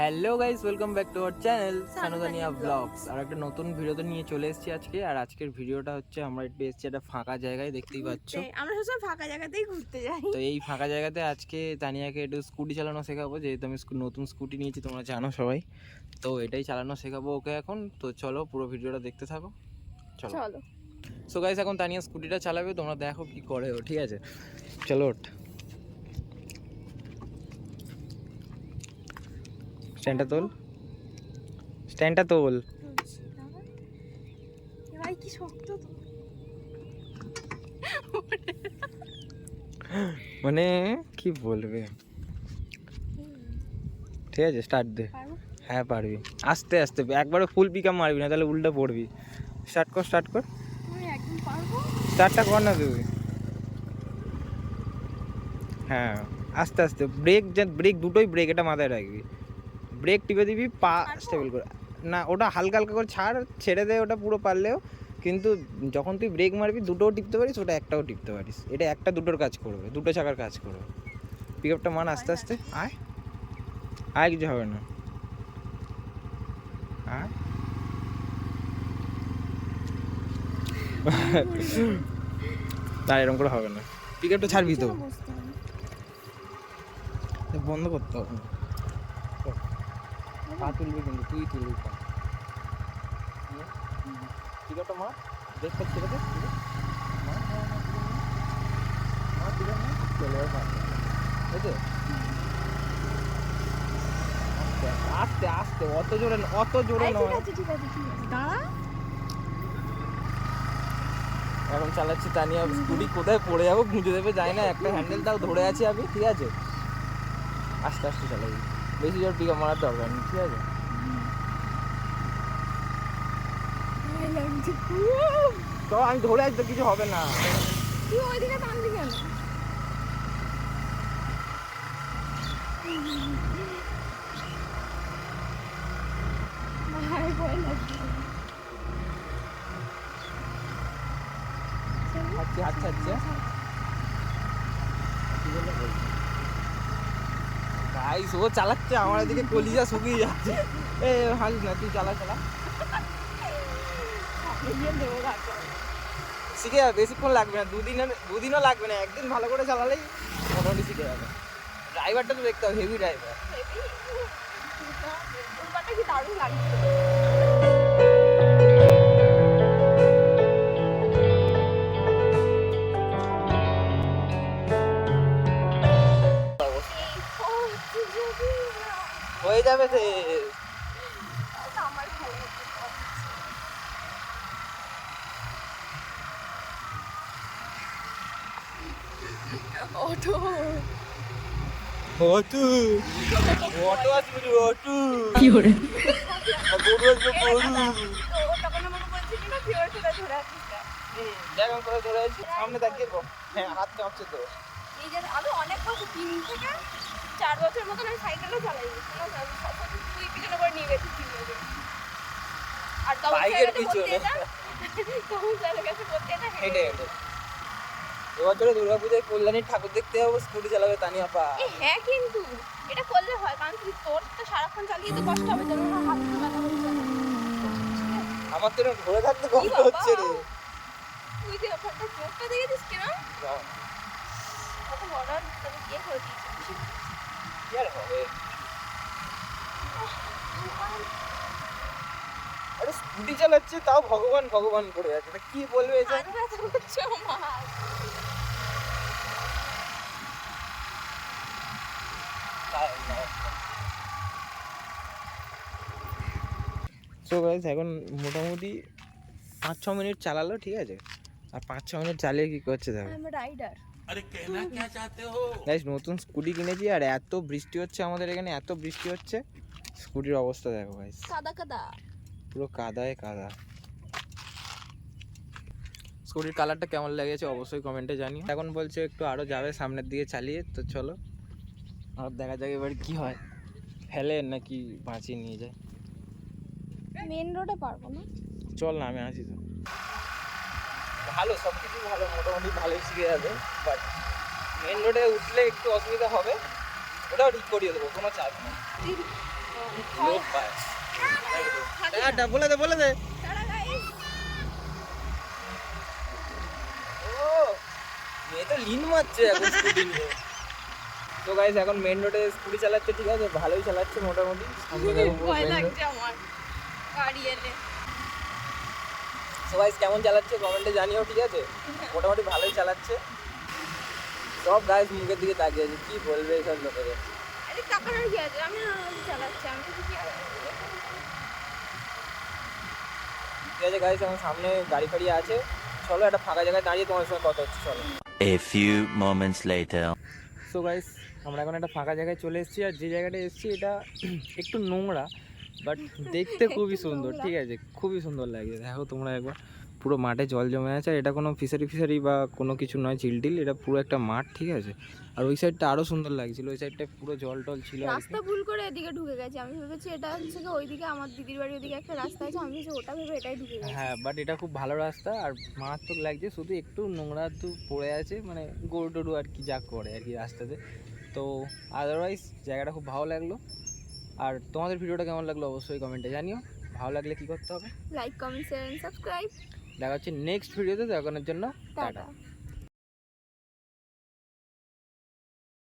Hello guys welcome back to our channel সানুদানিয়া vlogs আর একটা নতুন ভিডিওতে নিয়ে চলে এসেছি আজকে আর আজকের ভিডিওটা হচ্ছে আমরা একটু এসেছি একটা ফাঁকা জায়গায় দেখতেই পাচ্ছ। আমরা সবসময় ফাঁকা জায়গাতেই ঘুরতে যাই। তো এই ফাঁকা জায়গাতে আজকে তানিয়াকে একটু স্কুটি চালানো শেখাবো যেহেতু আমি নতুন স্কুটি নিয়েছি তোমরা জানো সবাই। তো এটাই চালানো শেখাবো ওকে এখন। তো চলো পুরো ভিডিওটা দেখতে থাকো। চলো। চলো। সো গাইস এখন তানিয়া স্কুটিটা চালাবে তোমরা দেখো কি করে ও ঠিক আছে? চলো ওঠ। স্ট্যান্ডটা তোল। স্ট্যান্ডটা তোল। ভাই কি শক্ত তো। মানে কি বলবে? ঠিক আছে স্টার্ট দে। হ্যাঁ পারবি। আস্তে আস্তে একবারে ফুল পিকআপ মারবি না তাহলে উল্টা পড়বি। স্টার্ট কর স্টার্ট কর। স্টার্টটা কর না তুই। হ্যাঁ আস্তে আস্তে ব্রেক ব্রেক দুটোই ব্রেক এটা মাথায় রাখবি। ব্রেক টিপে দিবি পা? স্টেবল করে। না ওটা হালকা হালকা করে ছাড় ছেড়ে দে ওটা পুরো পারলেও। কিন্তু যখন তুই ব্রেক মারবি দুটোও টিপতে পারিস ওটা একটাও টিপতে পারিস। এটা একটা দুটোর কাজ করবে দুটো চাকার কাজ করবে। পিক আপটা মান আস্তে আস্তে। আয়। আয় কিছু হবে না। আয়। না এরকম করে হবে না। পিক আপটা ছাড়বি তো। বন্ধ করতে হবে। না। পা তুলবি কিন্তু তুই তুলবি পা পিক আপটা মার দেখতে তুলে নে। মার, তুলে নে। চলে? আস্তে, আস্তে আস্তে অত জোরে ন- অত জোরে ঠিক নয়। আছে ঠিক আছে ঠিক আছে এখন চালাচ্ছি তানিয়া স্কুটি কোথায় পড়ে যাব গুঁজে দেবে যায় না একটা হ্যান্ডেল তাও ধরে আছি আমি ঠিক আছে? আস্তে আস্তে চালাবি বেশি জোর পিক মারার দরকার নেই ঠিক আছে? তো আমি ধরে তো কিছু হবে না। তুই ওইদিকে টানলি কেন? আচ্ছা আচ্ছা আচ্ছা। গাইস ও চালাচ্ছে আমার এদিকে কলিজা শুকিয়ে যাচ্ছে এ হালিস না তুই চালা চালা শিখে যাবে বেশিক্ষণ লাগবে না দুদিনের দুদিনও লাগবে না একদিন ভালো করে চালালেই মোটামুটি শিখে যাবে ড্রাইভারটা তো দেখতে হবে হেভি ড্রাইভার অটু অটো আসবে অটু। কি করে গরু আসবে গরু তখন আমাকে বলছিলি না ফিওর করে ধরে আসিস না। দেখ আমি কোথায় ধরে আছি? সামনে তাকিয়ে গো হ্যাঁ হাত কাঁপছে তো। এই যে আমি অনেক বছর তিন থেকে চার বছর মতন আমি সাইকেলও চালাই। কোনো সব কিছু তুই পিছনে করে নিয়ে গেছিস তিন বছর। আর তখন বাইকের পিছনে। তখন ছেলে গেছে ভর্তি এটা হেঁটে। হেঁটে। এবছরে দুর্গা পূজায় কল্যাণীর ঠাকুর দেখতে যাব স্কুটি চালাবে তানিয়া পা এই হ্যাঁ কিন্তু এটা করলে হয় কারণ তুই তোর তো সারাক্ষণ চালিয়ে তো কষ্ট হবে তোর হাত পা ব্যথা করছে আমার তো ধরে থাকতে কষ্ট হচ্ছে রে। তুই যে ওখানটা চোখটা দেখেছিস কেন? কত বড় কে করে দিয়েছিস। কি আর হবে? আরে স্কুটি চালাচ্ছে তাও ভগবান ভগবান করে যাচ্ছে কি বলবে এটা হাত ব্যথা করছে আমার সো গাইস এখন মোটামুটি পাঁচ ছ মিনিট চালালো ঠিক আছে? আর পাঁচ ছ মিনিট চালিয়ে কি করছে দেখো। রাইডার গাইস নতুন স্কুটি কিনেছি আর এত বৃষ্টি হচ্ছে আমাদের এখানে এত বৃষ্টি হচ্ছে। স্কুটির অবস্থা দেখো গাইস কাদা কাদা। পুরো কাদায় কাদা। স্কুটির কালারটা কেমন লেগেছে অবশ্যই কমেন্টে জানিও। এখন বলছে একটু আরও যাবে সামনের দিকে চালিয়ে তো চলো। আর দেখা যাক এবার কি হয়। ফেলে নাকি বাঁচিয়ে নিয়ে যায়। মেন রোডে পারব না। চল না আমি আছি তো। ভালো সব কিছু ভালো মোটামুটি ভালোই শিখে যাবে বাট মেন রোডে উঠলে একটু অসুবিধা হবে। ওটাও ঠিক করিয়ে দেবো কোনো চাপ নেই। লোক টাটা বলে দে বলে দে। ও মেয়ে তো লিন মারছে এখন স্কুটি নিয়ে। তো গাইস এখন মেন রোডে স্কুটি চালাচ্ছে ঠিক আছে? ভালোই চালাচ্ছে মোটামুটি। সামনে দেখো ভয় লাগছে আমার গাড়ি এলে। তো গাইস কেমন চালাচ্ছে কমেন্টে জানিও ঠিক আছে? মোটামুটি ভালোই চালাচ্ছে। সব গাইস মুখের দিকে তাকিয়ে আছে কি বলবে এইসব লোকেদের আরে টাকার কি আছে? আমি চালাচ্ছি আমি কি ঠিক আছে গাইস এখন সামনে গাড়ি ফাড়ি আছে। চলো একটা ফাঁকা জায়গায় দাঁড়িয়ে তোমার সঙ্গে কথা হচ্ছে চলো। A few moments later. So guys আমরা এখন একটা ফাঁকা জায়গায় চলে এসেছি আর যে জায়গাটা এসেছি এটা একটু নোংরা বাট দেখতে খুবই সুন্দর ঠিক আছে? খুবই সুন্দর লাগে দেখো তোমরা একবার। পুরো মাঠে জল জমে আছে আর এটা কোনো ফিশারি ফিশারি বা কোনো কিছু নয় চিলটিল এটা পুরো একটা মাঠ ঠিক আছে? আর ওই সাইডটা আরও সুন্দর লাগছিল ওই সাইডটা পুরো জল টল ছিল রাস্তা ভুল করে এদিকে ঢুকে গেছে আমি ভেবেছি এটা হচ্ছে কি ওইদিকে আমার দিদির বাড়ির ওইদিকে একটা রাস্তা আছে আমি ভেবেছি ওটা ভেবে এটাই ঢুকে গেছে। হ্যাঁ বাট এটা খুব ভালো রাস্তা আর মারাত্মক লাগছে শুধু একটু নোংরা তো পড়ে আছে মানে গরু টরু আর কি যা করে আর কি রাস্তাতে। তো আদারওয়াইজ জায়গাটা খুব ভালো লাগল আর তোমাদের ভিডিওটা কেমন লাগল অবশ্যই কমেন্টে জানিও ভালো লাগলে কি করতে হবে? Like comment share and subscribe দেখা হচ্ছে নেক্সট ভিডিওতে দেখানোর জন্য টাটা।